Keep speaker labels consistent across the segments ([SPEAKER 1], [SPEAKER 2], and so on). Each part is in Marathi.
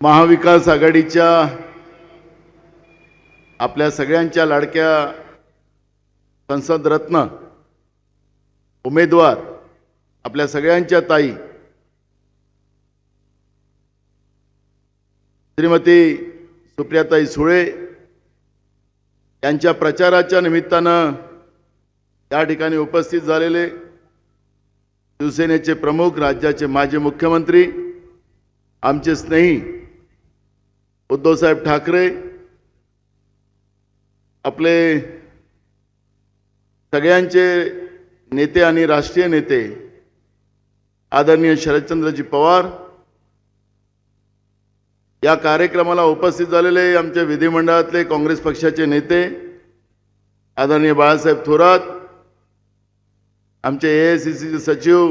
[SPEAKER 1] महाविकास आघाडीच्या आपल्या सगळ्यांच्या लाडक्या संसद रत्न उमेदवार आपल्या सगळ्यांच्या ताई श्रीमती सुप्रियाताई सुळे यांच्या प्रचाराच्या निमित्तानं या ठिकाणी उपस्थित झालेले शिवसेनेचे प्रमुख राज्याचे माजी मुख्यमंत्री आमचे स्नेही उद्धवसाहेब ठाकरे आपले सगळ्यांचे नेते आणि राष्ट्रीय नेते आदरणीय शरदचंद्रजी पवार या कार्यक्रमाला उपस्थित झालेले आमच्या विधिमंडळातले काँग्रेस पक्षाचे नेते आदरणीय बाळासाहेब थोरात आमचे ए आय सी सीचे सचिव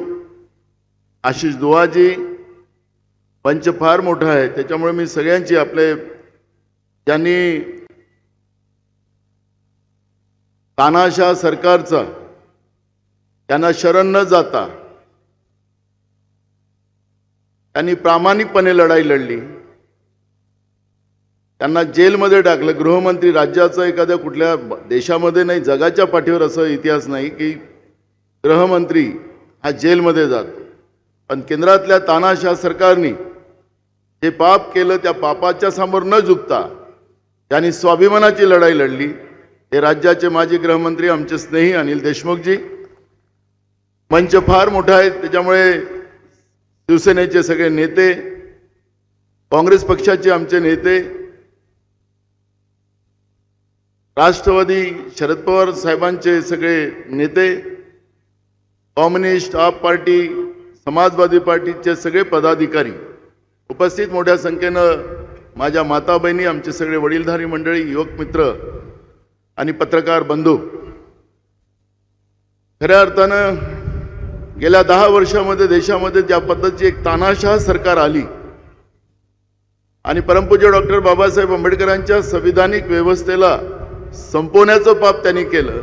[SPEAKER 1] आशिष दुवाजी पंच फार मोठा आहे. त्याच्यामुळे मी सगळ्यांची आपले ज्यांनी तानाशाह सरकारचा त्यांना शरण न जाता त्यांनी प्रामाणिकपणे लढाई लढली. त्यांना जेलमध्ये टाकलं. गृहमंत्री राज्याचं एखाद्या कुठल्या देशामध्ये नाही जगाच्या पाठीवर असं इतिहास नाही की गृहमंत्री हा जेलमध्ये जातो. पण केंद्रातल्या तानाशाह सरकारनी जे पाप केलं त्या पापाच्या समोर न झुकता त्यांनी स्वाभिमानाची लढाई लढली. हे राज्याचे माजी गृहमंत्री आमचे स्नेही अनिल देशमुखजी. मंच फार मोठा आहे त्याच्यामुळे शिवसेनेचे सगळे नेते काँग्रेस पक्षाचे आमचे नेते राष्ट्रवादी शरद पवार साहेबांचे सगळे नेते कम्युनिस्ट आप पार्टी समाजवादी पार्टीचे सगळे पदाधिकारी उपस्थित मोठ्या संख्येनं माझ्या माता बहिणी आमचे सगळे वडीलधारी मंडळी युवक मित्र आणि पत्रकार बंधू. खऱ्या अर्थानं गेल्या दहा वर्षामध्ये देशामध्ये ज्या पद्धतीची एक तानाशाह सरकार आली आणि परमपूज्य डॉक्टर बाबासाहेब आंबेडकरांच्या संविधानिक व्यवस्थेला संपवण्याचं पाप त्यांनी केलं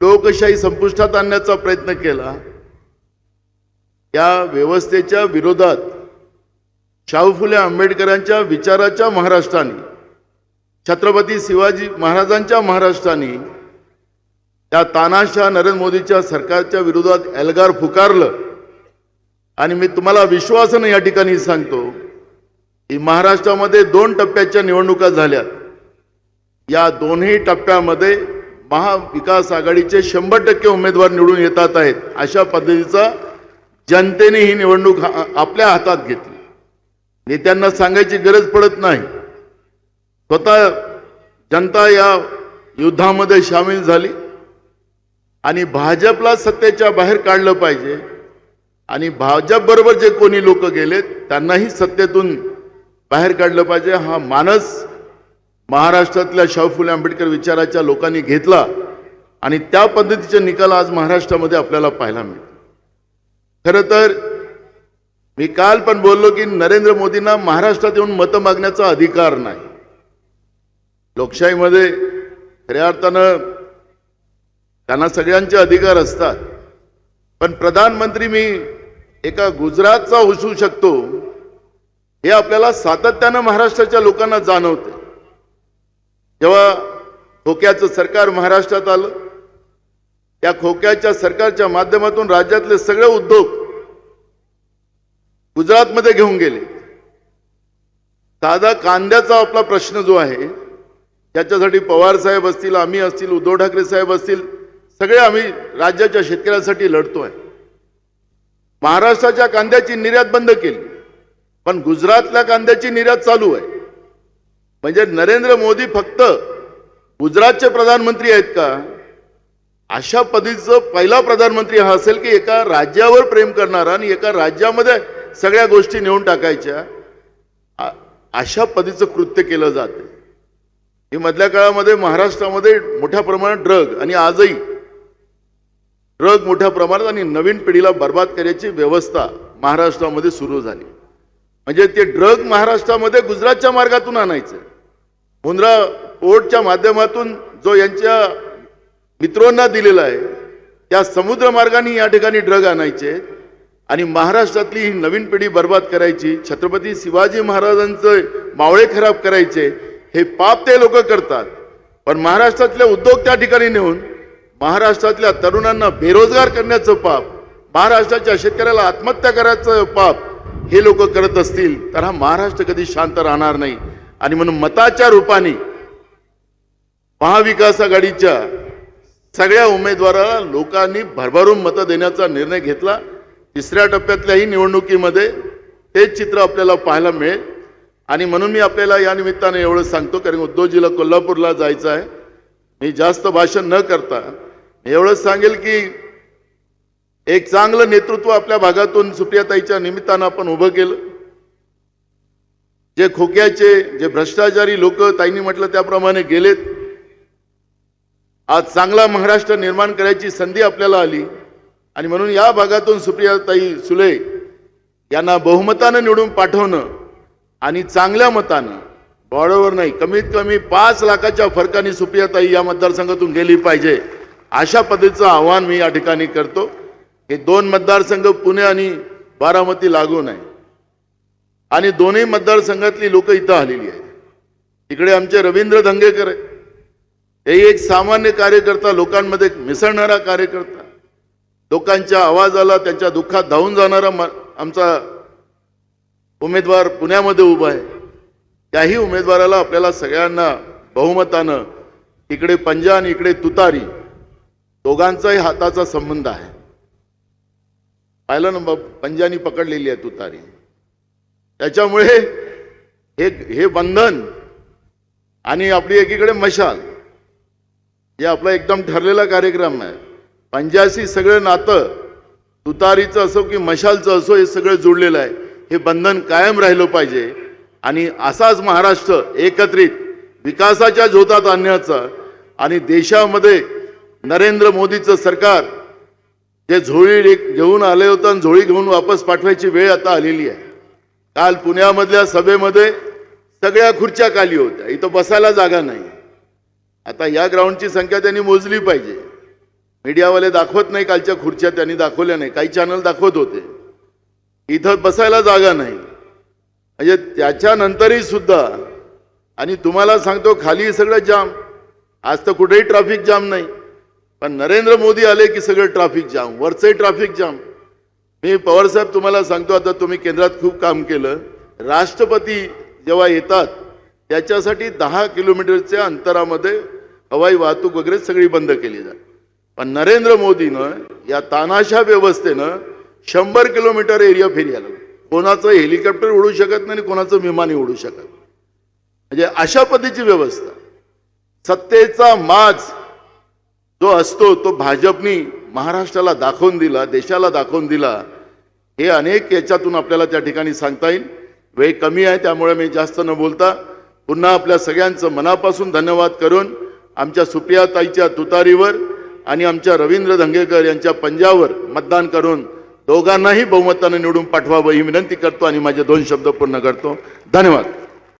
[SPEAKER 1] लोकशाही संपुष्टात आणण्याचा प्रयत्न केला या व्यवस्थेच्या विरोधात शाहू फुले आंबेडकरांच्या विचाराच्या महाराष्ट्राने छत्रपती शिवाजी महाराजांच्या महाराष्ट्राने त्या तानाशाह नरेंद्र मोदीच्या सरकारच्या विरोधात एल्गार पुकारलं. आणि मी तुम्हाला विश्वासानं या ठिकाणी सांगतो की महाराष्ट्रामध्ये दोन टप्प्याच्या निवडणुका झाल्यात या दोन्ही टप्प्यामध्ये महाविकास आघाडीचे शंभर टक्के उमेदवार निवडून येतात आहेत अशा पद्धतीचा जनतेने ही निवडणूक आपल्या हातात घेतली. नेत्यांना सांगायची गरज पडत नाही. स्वतः जनता या युद्धामध्ये सामील झाली आणि भाजपला सत्तेच्या बाहेर काढलं पाहिजे आणि भाजप बरोबर जे कोणी लोक गेलेत त्यांनाही सत्तेतून बाहेर काढलं पाहिजे. हा मानस महाराष्ट्रातल्या शाहू फुले आंबेडकर विचाराच्या लोकांनी घेतला आणि त्या पद्धतीचे निकाल आज महाराष्ट्रामध्ये आपल्याला पाहायला मिळतो खरं तर मी काल पण बोललो की नरेंद्र मोदींना महाराष्ट्रात येऊन मतं मागण्याचा अधिकार नाही. लोकशाहीमध्ये खऱ्या अर्थानं त्यांना सगळ्यांचे अधिकार असतात. पण प्रधानमंत्री मी एका गुजरातचा असू शकतो हे आपल्याला सातत्यानं महाराष्ट्राच्या लोकांना जाणवते. जेव्हा खोक्याचं सरकार महाराष्ट्रात आलं त्या खोक्याच्या सरकारच्या माध्यमातून राज्यातले सगळे उद्योग गुजरातमध्ये घेऊन गेले. साधा कांद्याचा आपला प्रश्न जो आहे त्याच्यासाठी पवार साहेब असतील आम्ही असतील उद्धव ठाकरे साहेब असतील सगळे आम्ही राज्याच्या शेतकऱ्यांसाठी लढतोय. महाराष्ट्राच्या कांद्याची निर्यात बंद केली पण गुजरातल्या कांद्याची निर्यात चालू आहे. म्हणजे नरेंद्र मोदी फक्त गुजरातचे प्रधानमंत्री आहेत का? अशा पद्धतीचं पहिला प्रधानमंत्री हा असेल की एका राज्यावर प्रेम करणारा आणि एका राज्यामध्ये सगळ्या गोष्टी नेऊन टाकायच्या. अशा पद्धतीचं कृत्य केलं जाते. हे मधल्या काळामध्ये महाराष्ट्रामध्ये मोठ्या प्रमाणात ड्रग आणि आजही ड्रग मोठ्या प्रमाणात आणि नवीन पिढीला बर्बाद करायची व्यवस्था महाराष्ट्रामध्ये सुरू झाली. म्हणजे ते ड्रग महाराष्ट्रामध्ये गुजरातच्या मार्गातून आणायचं. मुंद्रा पोर्टच्या माध्यमातून जो यांच्या मित्रांना दिलेला आहे त्या समुद्र मार्गाने या ठिकाणी ड्रग आणायचे. आणि महाराष्ट्रातली ही नवीन पिढी बर्बाद करायची छत्रपती शिवाजी महाराजांचं मावळे खराब करायचे हे पाप ते लोक करतात. पण महाराष्ट्रातले उद्योग त्या ठिकाणी नेऊन महाराष्ट्रातल्या तरुणांना बेरोजगार करण्याचं पाप महाराष्ट्राच्या शेतकऱ्याला आत्महत्या करायचं पाप हे लोक करत असतील तर हा महाराष्ट्र कधी शांत राहणार नाही. आणि म्हणून मताच्या रूपाने महाविकास आघाडीच्या सगळ्या उमेदवाराला लोकांनी भरभरून मतं देण्याचा निर्णय घेतला. तिसऱ्या टप्प्यातल्याही निवडणुकीमध्ये तेच चित्र आपल्याला पाहायला मिळेल. आणि म्हणून मी आपल्याला या निमित्ताने एवढं सांगतो कारण उद्धवजीला कोल्हापूरला जायचं आहे. मी जास्त भाषण न करता मी एवढंच सांगेल की एक चांगलं नेतृत्व आपल्या भागातून सुप्रियाताईच्या निमित्तानं आपण उभं केलं. जे खोक्याचे जे भ्रष्टाचारी लोक ताईंनी म्हटलं त्याप्रमाणे गेलेत. आज चांगला महाराष्ट्र निर्माण करायची संधी आपल्याला आली. आणि म्हणून या भागातून सुप्रियाताई सुले यांना बहुमतानं निवडून पाठवणं आणि चांगल्या मतानं बॉर्डरवर नाही कमीत कमी पाच लाखाच्या फरकाने सुप्रियाताई या मतदारसंघातून गेली पाहिजे अशा पद्धतीचं आव्हान मी या ठिकाणी करतो. हे दोन मतदारसंघ पुणे आणि बारामती लागून आहे आणि दोन्ही मतदारसंघातली लोक इथं आलेली आहेत. इकडे आमचे रवींद्र धंगेकर आहे हे एक सामान्य कार्यकर्ता लोकांमध्ये मिसळणारा कार्यकर्ता. लोकांच्या आवाजाला त्यांच्या दुःखात धावून जाणारा म- आमचा उमेदवार पुण्यामध्ये उभा आहे. त्याही उमेदवाराला आपल्याला सगळ्यांना बहुमतानं इकडे पंजा आणि इकडे तुतारी दोघांचाही हाताचा संबंध आहे. पाहिलं ना पंजानी पकडलेली आहे तुतारी. त्याच्यामुळे हे हे बंधन आणि आपली एकीकडे मशाल हे आपला एकदम ठरलेला कार्यक्रम आहे. पंजाशी सगळं नातं तुतारीचं असो की मशालचं असो हे सगळं जुळलेलं आहे. हे बंधन कायम राहिलं पाहिजे. आणि असाच महाराष्ट्र एकत्रित विकासाच्या झोतात आणण्याचा आणि देशामध्ये नरेंद्र मोदीचं सरकार जे झोळी घेऊन आले होतं आणि झोळी घेऊन वापस पाठवायची वेळ आता आलेली आहे. काल पुण्यामधल्या सभेमध्ये सगळ्या खुर्च्या खाली होत्या. इथं बसायला जागा नाही. आता या ग्राउंडची संख्या त्यांनी मोजली पाहिजे. मीडियावाले दाखवत नाही कालच्या खुर्च्या त्यांनी दाखवल्या नाही. काही चॅनल दाखवत होते. इथं बसायला जागा नाही. म्हणजे त्याच्यानंतरही सुद्धा आणि तुम्हाला सांगतो खाली सगळं जाम. आज तर कुठेही ट्रॅफिक जाम नाही. पण नरेंद्र मोदी आले की सगळं ट्रॅफिक जाम. वरचंही traffic jam. मी पवारसाहेब तुम्हाला सांगतो आता तुम्ही केंद्रात खूप काम केलं. राष्ट्रपती जेव्हा येतात त्याच्यासाठी दहा किलोमीटरच्या अंतरामध्ये हवाई वाहतूक वगैरे सगळी बंद केली जाते. पण नरेंद्र मोदीनं या तानाशा व्यवस्थेनं शंभर किलोमीटर एरिया फेरी आला कोणाचं हेलिकॉप्टर उडू शकत नाही आणि कोणाचं विमानही उडू शकत म्हणजे अशा पद्धतीची व्यवस्था. सत्तेचा माज जो असतो तो भाजपनी महाराष्ट्राला दाखवून दिला देशाला दाखवून दिला हे अनेक याच्यातून आपल्याला त्या ठिकाणी सांगता येईल. वेळ कमी आहे त्यामुळे मी जास्त न बोलता पुन्हा आपल्या सगळ्यांचं मनापासून धन्यवाद करून आमच्या सुप्रियाताईच्या तुतारीवर आणि आमच्या रवींद्र धंगेकर यांच्या पंजावर मतदान करून दोघांनाही बहुमतानं निवडून पाठवावं ही विनंती करतो आणि माझे दोन शब्द पूर्ण करतो. धन्यवाद.